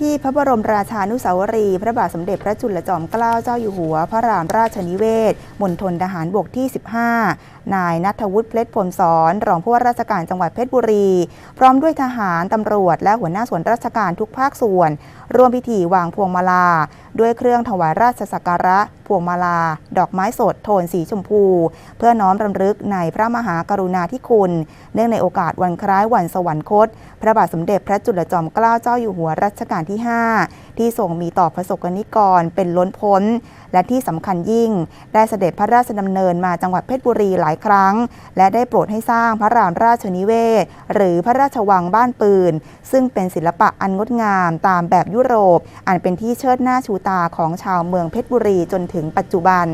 ที่พระบรมราชานุสาวรีย์พระบาทสมเด็จพระจุลจอมเกล้าเจ้าอยู่หัว พระรามราชนิเวศมณฑลทหารบกที่ 15 นายนัทวุฒิเพชรพลสอนรองผู้ว่าราชการจังหวัดเพชรบุรี พร้อมด้วยทหารตำรวจ และหัวหน้าส่วนราชการทุกภาคส่วน ร่วมพิธีวางพวงมาลา ด้วยเครื่องถวายราชสักการะ พวงมาลา ดอกไม้สด โทนสีชมพู เพื่อน้อมรำลึกในพระมหากรุณาธิคุณ เนื่องในโอกาสวันคล้ายวันสวรรคต พระบาทสมเด็จพระจุลจอมเกล้าเจ้าอยู่หัวรัชกาลที่ 5 ที่ทรงมีต่อพระสบกนิกรเป็นล้นพ้น และที่สำคัญยิ่ง ได้เสด็จพระราชดำเนินมาจังหวัดเพชรบุรีหลายครั้ง และได้โปรดให้สร้างพระรามราชนิเวศ หรือพระราชวังบ้านปืน ซึ่งเป็นศิลปะอันงดงามตามแบบยุโรป อันเป็นที่เชิดหน้าชูตาของชาวเมืองเพชรบุรีจนถึงปัจจุบัน